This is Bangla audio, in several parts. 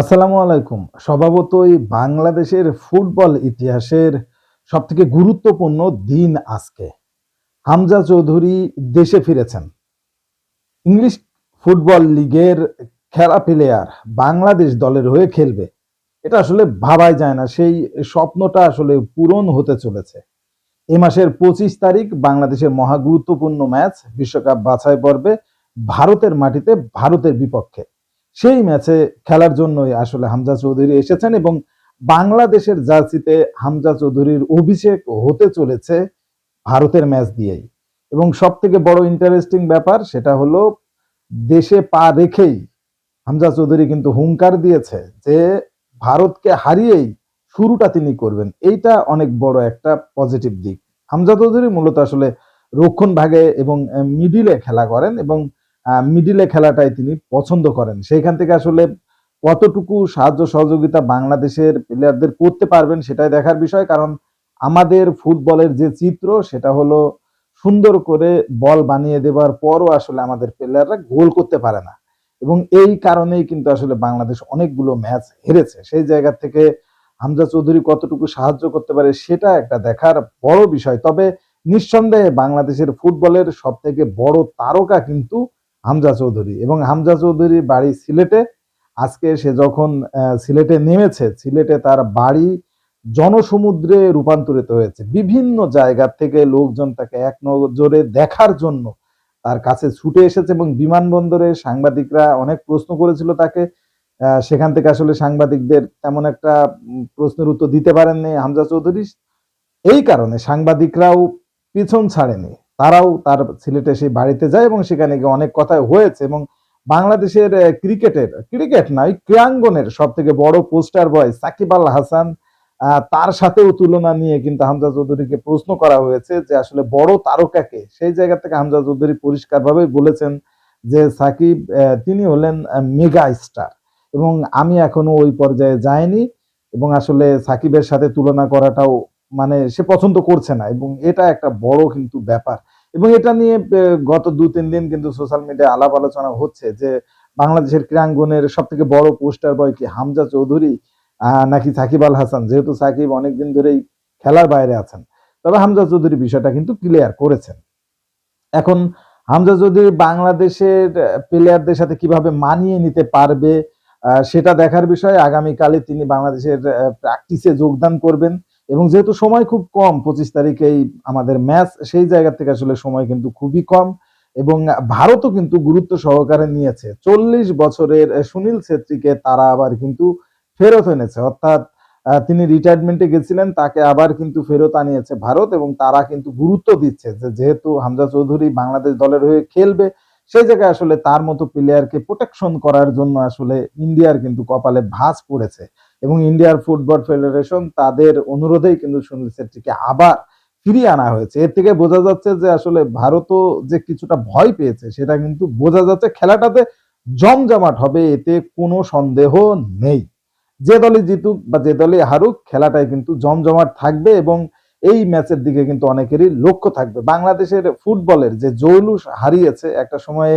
আসসালামু আলাইকুম। স্বভাবতই বাংলাদেশের ফুটবল ইতিহাসের সবথেকে গুরুত্বপূর্ণ দিন আজকে। হামজা চৌধুরী দেশে ফিরেছেন। ইংলিশ ফুটবল লিগের খেলা প্লেয়ার বাংলাদেশ দলের হয়ে খেলবে। এটা আসলে ভাবাই যায় না। সেই স্বপ্নটা আসলে পূরণ হতে চলেছে। এ মাসের পঁচিশ তারিখ বাংলাদেশের মহা গুরুত্বপূর্ণ ম্যাচ বিশ্বকাপ বাছাই পর্বে ভারতের মাটিতে ভারতের বিপক্ষে। সেই ম্যাচে খেলার জন্যই আসলে হামজা চৌধুরী এসেছেন এবং বাংলাদেশের জার্সিতে হামজা চৌধুরীর অভিষেক হতে চলেছে ভারতের ম্যাচ দিয়েই। এবং সব থেকে বড় ইন্টারেস্টিং ব্যাপার সেটা হলো দেশে পা রেখেই হামজা চৌধুরী কিন্তু হুঙ্কার দিয়েছে যে ভারতকে হারিয়েই শুরুটা তিনি করবেন। এইটা অনেক বড় একটা পজিটিভ দিক। হামজা চৌধুরী মূলত আসলে রক্ষণ ভাগে এবং মিডিলে খেলা করেন এবং মিডিলে খেলাটাই তিনি পছন্দ করেন। সেইখান থেকে আসলে কতটুকু সাহায্য সহযোগিতা বাংলাদেশের প্লেয়ারদের করতে পারবেন সেটাই দেখার বিষয়। কারণ আমাদের ফুটবলের যে চিত্র, সেটা হলো সুন্দর করে বল বানিয়ে দেওয়ার পরও আসলে আমাদের প্লেয়াররা গোল করতে পারে না। এবং এই কারণেই কিন্তু আসলে বাংলাদেশ অনেকগুলো ম্যাচ হেরেছে। সেই জায়গা থেকে হামজা চৌধুরী কতটুকু সাহায্য করতে পারে, সেটা একটা দেখার বড় বিষয়। তবে নিঃসন্দেহে বাংলাদেশের ফুটবলের সব থেকে বড় তারকা কিন্তু হামজা চৌধুরী এবং হামজা চৌধুরী বাড়ি সিলেটে। আজকে সে যখন সিলেটে নেমেছে, সিলেটে তার বাড়ি জনসমুদ্রে রূপান্তরিত হয়েছে। বিভিন্ন জায়গা থেকে লোকজন তাকে এক নজরে দেখার জন্য তার কাছে ছুটে এসেছে এবং বিমানবন্দরে সাংবাদিকরা অনেক প্রশ্ন করেছিল তাকে। সেখান থেকে আসলে সাংবাদিকদের তেমন একটা প্রশ্নের উত্তর দিতে পারেননি হামজা চৌধুরী। এই কারণে সাংবাদিকরাও পিছন ছাড়েনি। তারাও তার সিলেটে সেই বাড়িতে যায় এবং সেখানে গিয়ে অনেক কথা হয়েছে এবং বাংলাদেশের ক্রিকেটের, ক্রিকেট নয় ক্রিয়াঙ্গনের সব থেকে বড় পোস্টার বয় সাকিব আল হাসান তার সাথেও তুলনা নিয়ে কিন্তু হামজা চৌধুরীকে প্রশ্ন করা হয়েছে যে আসলে বড় তারকাকে সেই জায়গা থেকে হামজা চৌধুরী পরিষ্কারভাবে বলেছেন যে সাকিব তিনি হলেন মেগা স্টার এবং আমি এখনও ওই পর্যায়ে যাইনি এবং আসলে সাকিবের সাথে তুলনা করাটাও মানে সে পছন্দ করছে না এবং এটা একটা বড় কিন্তু ব্যাপার। এবং এটা নিয়ে গত দু তিন দিন কিন্তু সোশ্যাল মিডিয়ায় আলাপ আলোচনা হচ্ছে যে বাংলাদেশের ক্রীড়াঙ্গনের সব থেকে বড় পোস্টার বয় কি হামজা চৌধুরী নাকি সাকিব আল হাসান? যেহেতু সাকিব অনেকদিন ধরেই খেলার বাইরে আছেন, তবে হামজা চৌধুরী বিষয়টা কিন্তু ক্লিয়ার করেছেন। এখন হামজা চৌধুরী বাংলাদেশের প্লেয়ারদের সাথে কীভাবে মানিয়ে নিতে পারবে সেটা দেখার বিষয়ে আগামীকালে তিনি বাংলাদেশের প্র্যাকটিসে যোগদান করবেন। এবং যেহেতু সময় খুব কম, পঁচিশ তারিখেই আমাদের ম্যাচ, সেই জায়গা থেকে আসলে সময় কিন্তু খুবই কম এবং ভারতও কিন্তু গুরুত্ব সহকারে নিয়েছে। চল্লিশ বছরের সুনীল ছেত্রীকে তারা আবার কিন্তু ফেরত এনেছে। অর্থাৎ তিনি রিটায়ারমেন্টে গেছিলেন, তাকে আবার কিন্তু ফেরত আনিয়েছে ভারত এবং তারা কিন্তু গুরুত্ব দিচ্ছে যে যেহেতু হামজা চৌধুরী বাংলাদেশ দলের হয়ে খেলবে, সেই জায়গায় আসলে তার মতো প্লেয়ারকে প্রোটেকশন করার জন্য আসলে ইন্ডিয়ার কিন্তু কপালে ভাঁজ পড়েছে। এবং ইন্ডিয়ার ফুটবল ফেডারেশন তাদের অনুরোধেই কিন্তু সুনীল ছেত্রীকে আবার ফিরিয়ে আনা হয়েছে। এর থেকে বোঝা যাচ্ছে যে আসলে ভারতও যে কিছুটা ভয় পেয়েছে, সেটা কিন্তু বোঝা যাচ্ছে খেলাটাতে জমজমাট হবে, এতে কোনো সন্দেহ নেই। যে দলে জিতুক বা যে দলে হারুক, খেলাটাই কিন্তু জমজমাট থাকবে এবং এই ম্যাচের দিকে কিন্তু অনেকেরই লক্ষ্য থাকবে। বাংলাদেশের ফুটবলের যে জৌলুস হারিয়েছে একটা সময়ে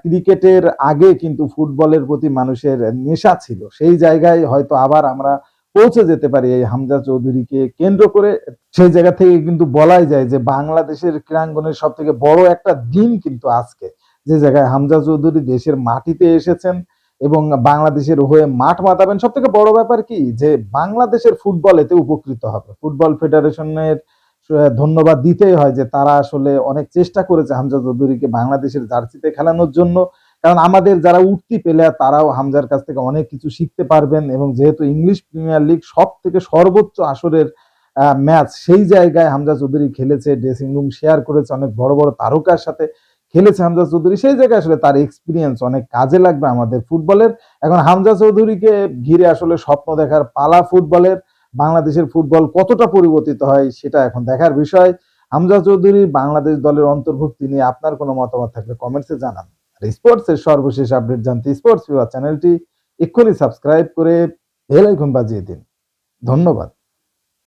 ক্রিকেটের আগে কিন্তু ফুটবলের প্রতি মানুষের নেশা ছিল। সেই জায়গায় হয়তো আবার আমরা পৌঁছে যেতে পারি এই হামজা চৌধুরীকে কেন্দ্র করে। সেই জায়গা থেকে কিন্তু বলাই যায় যে বাংলাদেশের ক্রীড়াঙ্গনের সব থেকে বড় একটা দিন কিন্তু আজকে। যে জায়গায় হামজা চৌধুরী দেশের মাটিতে এসেছেন এবং বাংলাদেশের হয়ে মাঠ মাতাবেন। সব থেকে বড় ব্যাপার কি? যে বাংলাদেশের ফুটবল এতে উপকৃত হবে। ফুটবল ফেডারেশনের ধন্যবাদ দিতেই হয় যে তারা আসলে অনেক চেষ্টা করেছে হামজা চৌধুরীকে বাংলাদেশের জার্সিতে খেলানোর জন্য। কারণ আমাদের যারা উঠতি প্লেয়ার তারাও হামজার কাছ থেকে অনেক কিছু শিখতে পারবেন এবং যেহেতু ইংলিশ প্রিমিয়ার লিগ সব থেকে সর্বোচ্চ আসরের ম্যাচ, সেই জায়গায় হামজা চৌধুরী খেলেছে ড্রেসিং রুম শেয়ার করেছে, অনেক বড় বড় তারকার সাথে খেলেছে হামজা চৌধুরী। সেই জায়গায় আসলে তার এক্সপিরিয়েন্স অনেক কাজে লাগবে আমাদের ফুটবলের এখন হামজা চৌধুরীকে ঘিরে আসলে স্বপ্ন দেখার পালা ফুটবলের বাংলাদেশের ফুটবল কতটা পরিবর্তিত হয় সেটা এখন দেখার বিষয়। হামজা চৌধুরী বাংলাদেশ দলের অন্তর্ভুক্তি নিয়ে আপনার কোনো মতামত থাকলে কমেন্টসে জানান। আর স্পোর্টসের সর্বশেষ আপডেট জানতে স্পোর্টস ভিউয়ার চ্যানেলটি এক্ষুনি সাবস্ক্রাইব করে বেল আইকন বাজিয়ে দিন। ধন্যবাদ।